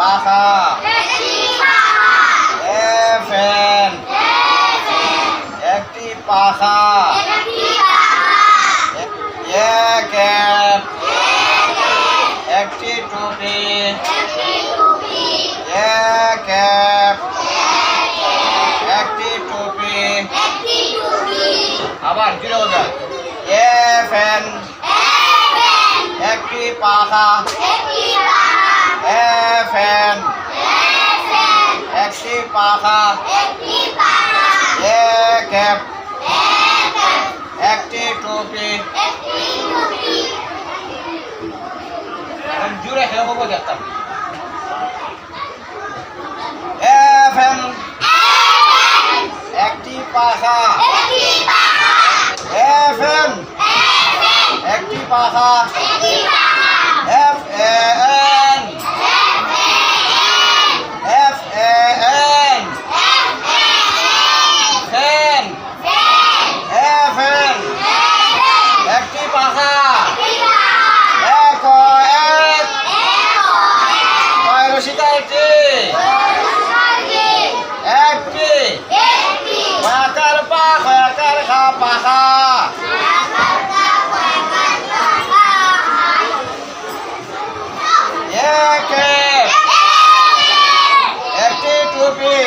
পাখা এফেন একটি পাখা এক একটি টুপি এক একটি টুপি আবার জিরো হাজার এফেন একটি পাখা এ ফ্যান একটি পাখা এ ক্যাপ একটি টুপি জুড়ে খেয়ে বলব দেখতাম এ ফ্যান একটি পাখা এ ফ্যান একটি পাখা এফ এ হবে